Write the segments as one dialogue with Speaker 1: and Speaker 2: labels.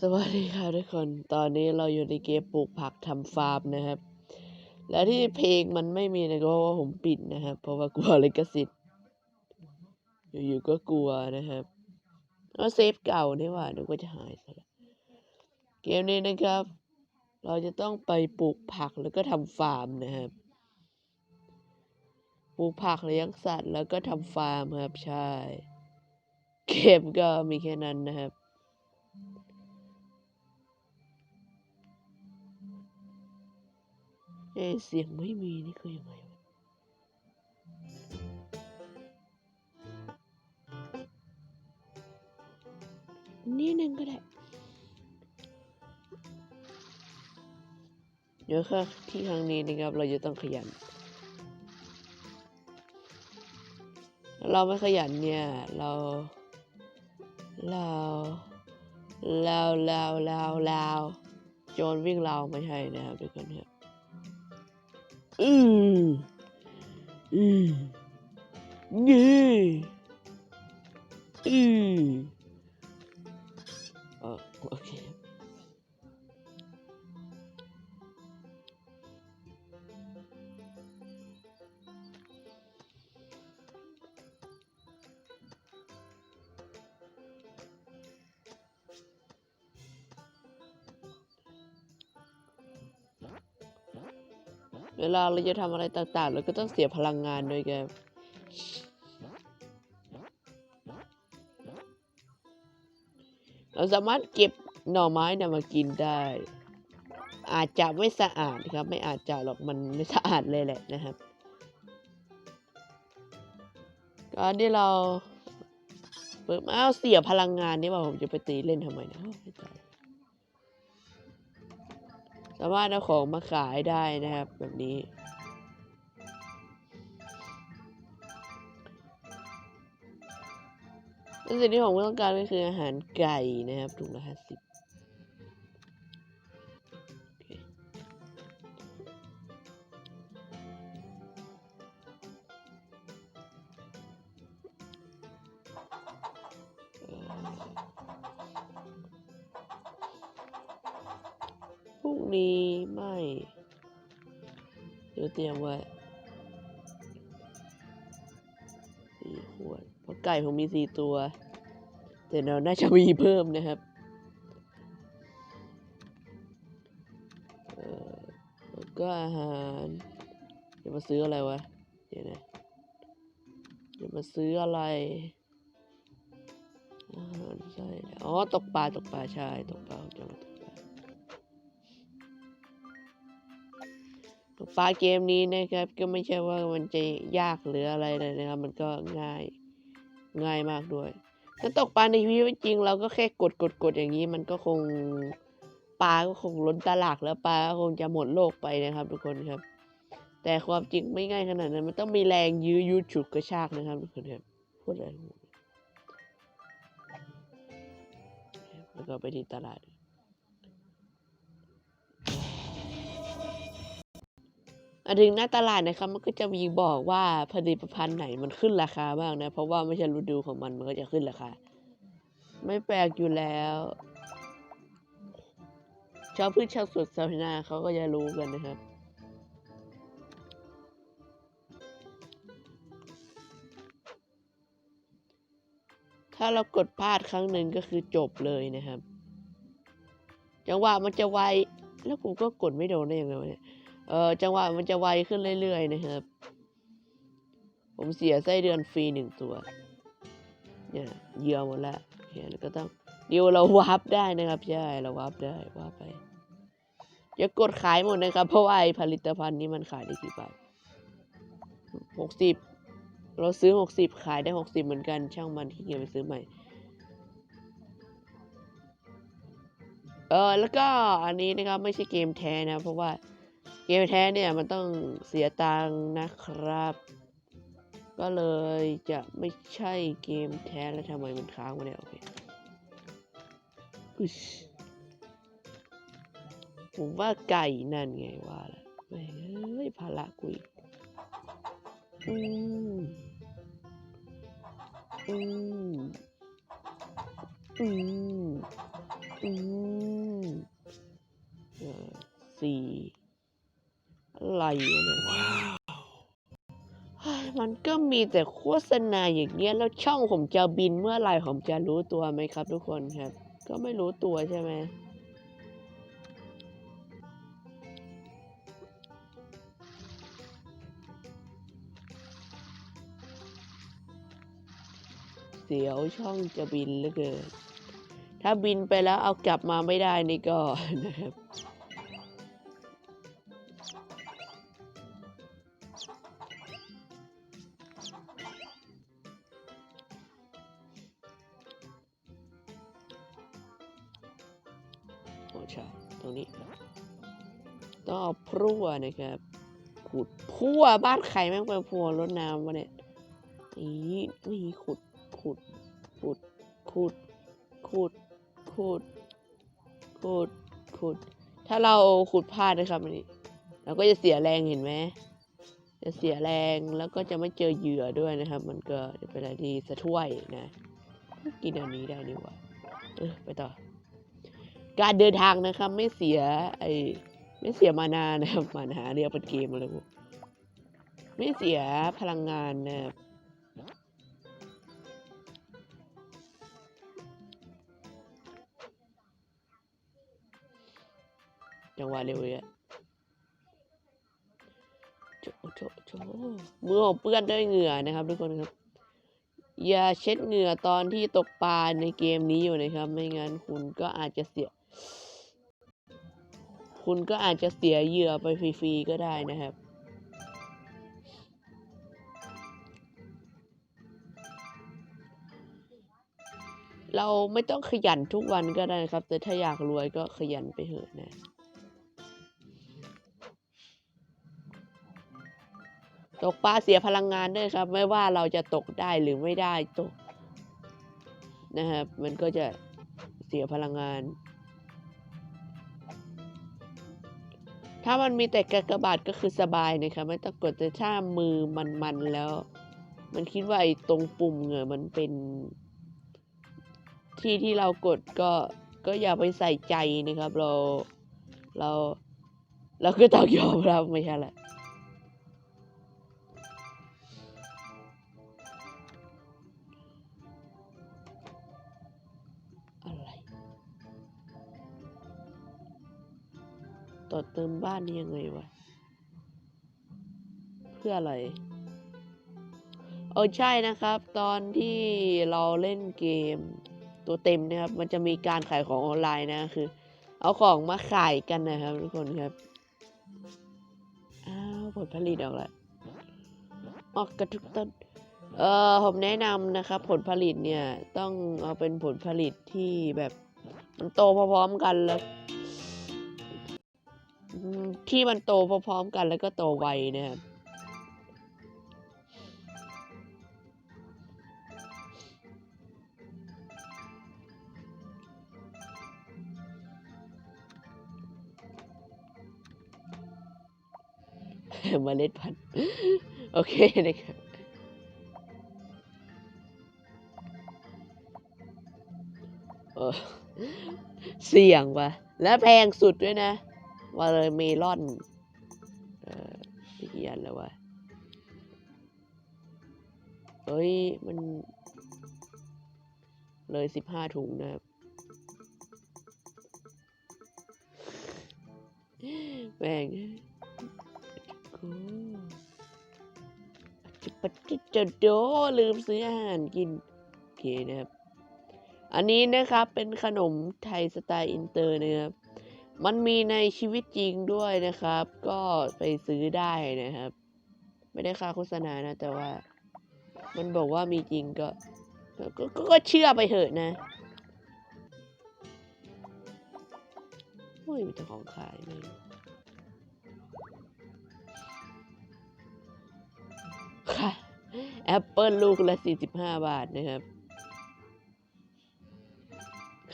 Speaker 1: สวัสดีครับทุกคน ตอนนี้เราอยู่ในเกมปลูกผักทำฟาร์มนะครับ และที่เพลงมันไม่มีนะก็เพราะว่าผมปิดนะครับ เพราะว่ากลัวลิขสิทธิ์ อยู่ๆก็กลัวนะครับแล้วเซฟเก่านี่หว่านึกว่าจะหายซะแล้วเกมนี้นะครับ เราจะต้องไปปลูกผักแล้วก็ทำฟาร์มนะครับ ปลูกผักเลี้ยงสัตว์แล้วก็ทำฟาร์มครับใช่ เกมก็มีแค่นั้นนะครับ เอเสียงไม่มีนี่คือยังไงนี่หนึ่งก็ได้ เดี๋ยวค่ะที่ครั้งนี้นะครับ เราจะต้องขยัน เราไม่ขยันเนี่ย เรา ลาวลาวลาวลาวลาวโจรวิ่งลาวไม่ใช่นะครับทุกคนครับอืมอืมนี่อืมโอเค เวลาเราจะทำอะไรต่างๆ เราก็ต้องเสียพลังงานด้วยแกเราสามารถเก็บหน่อไม้นี่ยมากินได้ อาจจะไม่สะอาดครับ ไม่อาจจะหรอกมันไม่สะอาดเลยแหละนะครับ การที่เราเปิดอ้าเสียพลังงานนี่ว่าผมจะไปตีเล่นทำไมนะไม่ตาย สามารถเอาของมาขายได้นะครับ แบบนี้ สิ่งที่ผมต้องการก็คืออาหารไก่นะครับถุงละห้าสิบ รุ่งนี้ไม่เดี๋ยวเตรียมไว้สี่ขวดเพราะไก่ผมมีสี่ตัว แต่เราน่าจะมีเพิ่มนะครับเออแล้วก็อาหารจะมาซื้ออะไรวะเดี๋ยวนะจะมาซื้ออะไรอาหารใช่อ๋อตกปลาตกปลาใช่ตกปลาผมจะ มาตกปลาเกมนี้นะครับ ก็ไม่ใช่ว่ามันจะยากหรืออะไรเลยนะครับ มันก็ง่ายง่ายมากด้วยถ้าตกปลาในชีวิตจริง เราก็แค่กดกดกดอย่างนี้ มันก็คงปลาก็คงล้นตลาดแล้วปลาก็คงจะหมดโลกไปนะครับ ทุกคนครับ แต่ความจริงไม่ง่ายขนาดนั้น มันต้องมีแรงยื้อยุดฉุดกระชากนะครับทุกคนครับพูดอะไรแล้วก็ไปที่ตลาด อะถึงหน้าตลาดนะครับมันก็จะมีบอกว่าผลิตภัณฑ์ไหนมันขึ้นราคาบ้างนะ เพราะว่าไม่ใช่ฤดูของมันมันก็จะขึ้นราคา ไม่แปลกอยู่แล้วชาวพืชชาวสวนชาวนาเขาก็จะรู้กันนะครับถ้าเรากดพลาดครั้งหนึ่งก็คือจบเลยนะครับ จังหวะมันจะไว แล้วผมก็กดไม่โดนได้ยังไงวะเนี่ย เออจังหวะมันจะไวขึ้นเรื่อยๆนะครับ ผมเสียไส้เดือนฟรีหนึ่งตัว เนี่ยเยื่อหมดละโอเคแล้วก็ต้องเดี๋ยวเราวาร์ปได้นะครับใช่เราวาร์ปได้วาร์ปไปอย่ากดขายหมดนะครับ เพราะว่าไอผลิตภัณฑ์นี้มันขายได้กี่บาทหกสิบเราซื้อหกสิบขายได้หกสิบเหมือนกันช่างมันที่เกียจไปซื้อใหม่เออแล้วก็อันนี้นะครับไม่ใช่เกมแท้นะ เพราะว่า เกมแท้เนี่ยมันต้องเสียตังนะครับ ก็เลยจะไม่ใช่เกมแท้แล้วทำไมมันค้างมาเนี่ยโอเคผมว่าไก่นั่นไงว่าละไม่เอ้ยภาระกูอีกอืมอืมอืมอืมเออสี่ อะไรวะเนี่ยเฮ้ยมันก็มีแต่โฆษณาอย่างเงี้ยแล้วช่องผมจะบินเมื่อไหร่ผมจะรู้ตัวไหมครับ ทุกคนครับ ก็ไม่รู้ตัวใช่ไหมเสียวช่องจะบินเหลือเกินถ้าบินไปแล้วเอากลับมาไม่ได้นี่ก็นะครับ ใช่ตรงนี้ต้องเอาพรั่วนะครับ ขุดพั่วบ้านใครแม่งเป็นพั่วรดน้ำวะเนี่ยนี่นี่ขุดขุดขุดขุดขุดขุดขุดขุด ถ้าเราขุดพลาดนะครับอันนี้เราก็จะเสียแรงเห็นไหมจะเสียแรงแล้วก็จะไม่เจอเหยื่อด้วยนะครับ มันก็เป็นอะไรที่สะถ้วยนะ กินอันนี้ได้นี่หว่าเออไปต่อ การเดินทางนะครับ ไม่เสีย ไอไม่เสียมานานะครับมานาเรียกเป็นเกมอะไรพวกไม่เสียพลังงานนะครับจังหวะเร็วเลยอะโจโจโจมือของเปื้อนด้วยเหงื่อนะครับ ทุกคนครับ อย่าเช็ดเหงื่อตอนที่ตกปลาในเกมนี้อยู่นะครับ ไม่งั้นคุณก็อาจจะเสีย คุณก็อาจจะเสียเหยื่อไปฟรีๆก็ได้นะครับ เราไม่ต้องขยันทุกวันก็ได้นะครับ แต่ถ้าอยากรวยก็ขยันไปเถอะนะตกปลาเสียพลังงานด้วยครับ ไม่ว่าเราจะตกได้หรือไม่ได้ตกนะครับ มันก็จะเสียพลังงาน ถ้ามันมีแต่กากบาทก็คือสบายนะครับไม่ต้องกดแต่ถ้ามือมันๆแล้ว มันคิดว่าไอ้ตรงปุ่มเงือมันเป็น ที่ที่เรากดก็ก็อย่าไปใส่ใจนะครับ เราเราเราก็ต้องยอมรับไม่ใช่แหละ ต่อเติมบ้านนี่ยังไงวะ เพื่ออะไรเออใช่นะครับ ตอนที่เราเล่นเกมตัวเต็มนะครับ มันจะมีการขายของออนไลน์นะคือ เอาของมาขายกันนะครับ ทุกคนครับอ้าวผลผลิตออกแล้วออกกระทุกต้นเออผมแนะนำนะครับ ผลผลิตเนี่ย ต้องเอาเป็นผลผลิตที่แบบ มันโตพร้อมๆกันแล้ว ที่มันโตพร้อมๆกันแล้วก็โตไวนะครับเมล็ดพันธุ์โอเคนะครับเออเสี่ยงว่ะ และแพงสุดด้วยนะ วาเลเมลอนเออกี่อันแล้ววะเอ้ย มัน เลยสิบห้าถุงนะครับแม่งอาจะปะจิจะโดลืมซื้ออาหารกิน โอเคนะครับ อันนี้นะครับเป็นขนมไทยสไตล์อินเตอร์นะครับ มันมีในชีวิตจริงด้วยนะครับ ก็ไปซื้อได้นะครับ ไม่ได้ค่าโฆษณานะ แต่ว่า มันบอกว่ามีจริงก็ก็ก็ก็เชื่อไปเถอะนะโอ้ยมีแต่ของขายเลยค่ะแอปเปิลลูกละ 45 บาทนะครับ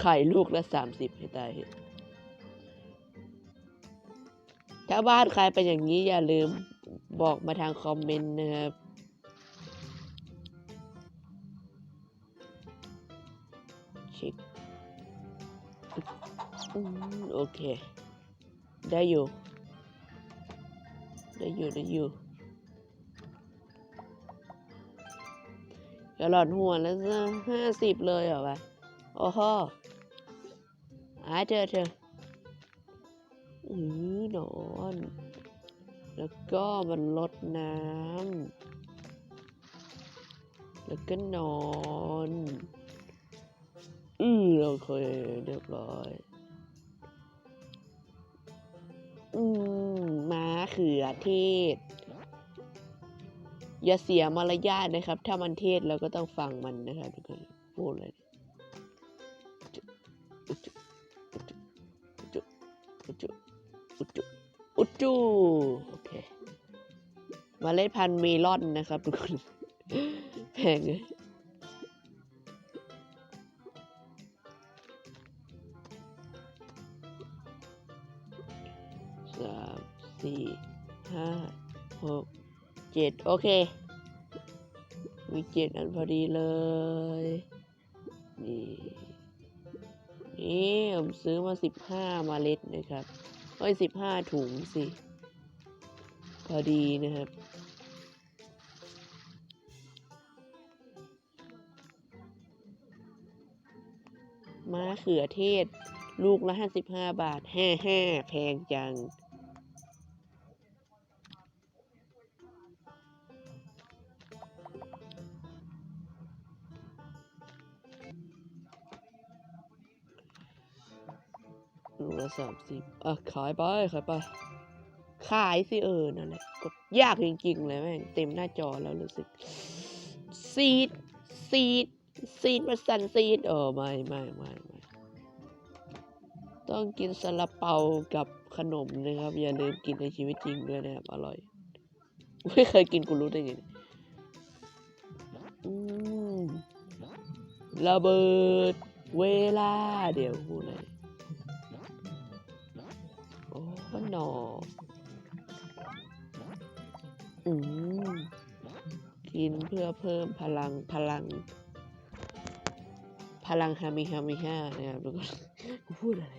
Speaker 1: ไข่ลูกละ 30 ให้ตายเถอ ถ้าบ้านใครเป็นอย่างนี้อย่าลืมบอกมาทางคอมเมนต์นะครับเช็คโอเค ได้อยู่ ได้อยู่ ได้อยู่กระหลอดหัวแล้วห้าสิบเลยเหรอวะโอ้โหอาเธอเธอ อือนอน แล้วก็มันลดน้ำ แล้วก็นอน อือโอเคเรียบร้อย อืมม้าเขือเทศ อย่าเสียมารยาทนะครับ ถ้ามันเทศเราก็ต้องฟังมันนะครับทุกคนพูดเลยอุจุอุจุจุ อุจุอุจุโอเคมาเล็ดพันเมลอนนะครับทุกคนแพงเลยสามสี่ห้าหกเจ็ดโอเค มีเจ็ดอันพอดีเลย นี่ นี่ ผมซื้อมาสิบห้ามาเล็ดนะครับ เอ้ยสิบห้าถุงสิ พอดีนะครับ มะเขือเทศ ลูกละห้าสิบห้าบาทห้าห้าแพงจัง ลูกละสามสิบอะ ขายไป ขายไป ขายสิเออ นั่นแหละกดยากจริงๆเลยแม่ง เต็มหน้าจอแล้วรู้สึก ซีด ซีด ซีดมาสันซีดเออไม่ไม่ไม่ไม่ต้องกินซาลาเปากับขนมนะครับ อย่าลืมกินในชีวิตจริงด้วยนะครับ อร่อย ไม่เคยกินกูรู้ได้ไงเนี่ยระเบิดเวลาเดี๋ยวพูดเลย โอ้หนออืมกินเพื่อเพิ่มพลังพลัง พลังฮามิฮามิฮานะครับทุกคนกูพูดอะไร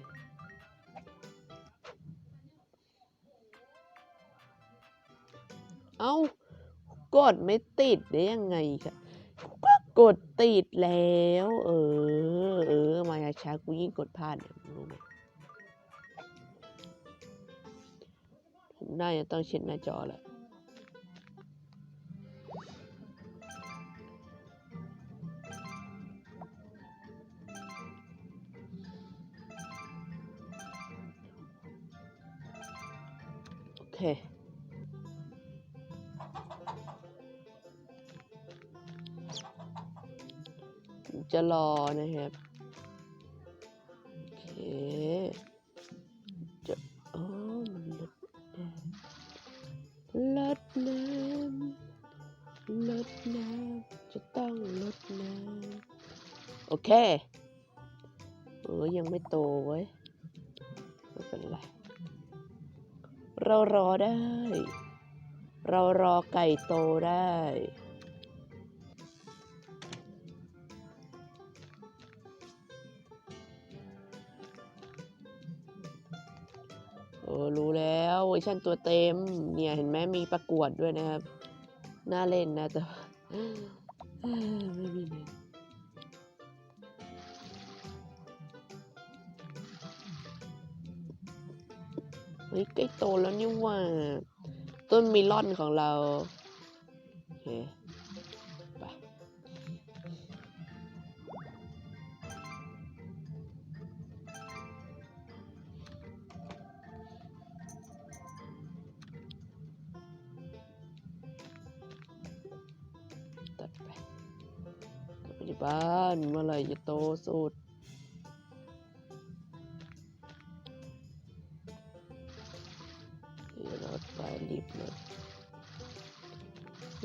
Speaker 1: เอ้ากดไม่ติดได้ยังไงครับก็กดติดแล้ว เออ เออ มายาช้ากูยิ่งกดพลาดเนี่ยรู้ไหม ผมน่าจะต้องเช็ดหน้าจอแหละโอเคจะรอนะครับำโอเออยังไม่โตเว้ย ไม่เป็นไร เรารอได้ เรารอไก่โตได้ เออ รู้แล้วเวอร์ชันตัวเต็ม เนี่ยเห็นไหมมีประกวดด้วยนะครับ น่าเล่นนะแต่ไม่มีเน็ เฮ้ยใกล้โตแล้วนี่ว่า ต้นมิลอนของเราโอเคไปตัดไปกลับไปที่บ้านเมื่อไหร่จะโตสุด ถไฟรีบรถ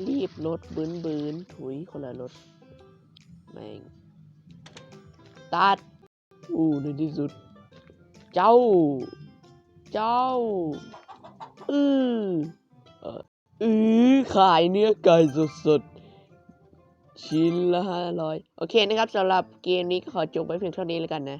Speaker 1: รีบรถบืนบืนถุยคนละรถแม่งตัดอู้ในที่สุด เจ้า เจ้า อือเอออือขายเนื้อไก่สดชิ้นละห้าร้อยโอเคนะครับสำหรับเกมนี้ก็ขอจบไว้เพียงเท่านี้แล้วกันนะ